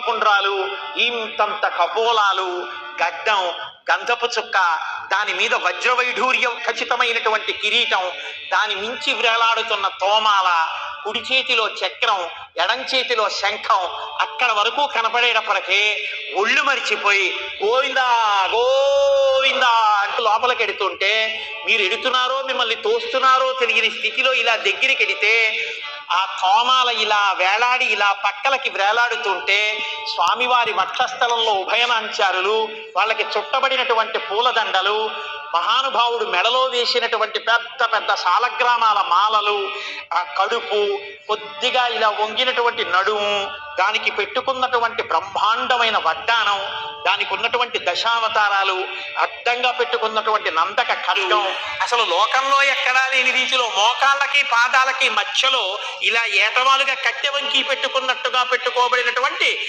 కుండ్రాలు ఇంతంత కపోలాలు గడ్డం గంధపు చుక్క దాని మీద వజ్రవైఢూర్యం ఖచ్చితమైనటువంటి కిరీటం దాని మించి వేలాడుతున్న తోమాల కుడి చేతిలో చక్రం ఎడం చేతిలో శంఖం అక్కడ వరకు కనపడేటప్పటికే ఒళ్ళు మరిచిపోయి గోవిందా గోవిందా అంటూ లోపలికి ఎడుతుంటే మీరు ఎడుతున్నారో మిమ్మల్ని తోస్తున్నారో తెలియని స్థితిలో ఇలా దగ్గరికి ఎడితే ఆ తోమాల ఇలా వేలాడి ఇలా పక్కలకి వేలాడుతుంటే స్వామివారి వక్షస్థలంలో ఉభయనాంచారులు వాళ్ళకి చుట్టబడినటువంటి పూలదండలు మహానుభావుడు మెడలో వేసినటువంటి పెద్ద పెద్ద సాలగ్రామాల మాలలు ఆ కడుపు కొద్దిగా ఇలా వంగినటువంటి నడుము దానికి పెట్టుకున్నటువంటి బ్రహ్మాండమైన వడ్డానం దానికి ఉన్నటువంటి దశావతారాలు అడ్డంగా పెట్టుకున్నటువంటి నందక ఖడ్గం. అసలు లోకంలో ఎక్కడా లేని రీతిలో మోకాళ్ళకి పాదాలకి మధ్యలో ఇలా ఏటవాలుగా కట్టె వంకి పెట్టుకున్నట్టుగా పెట్టుకోబడినటువంటి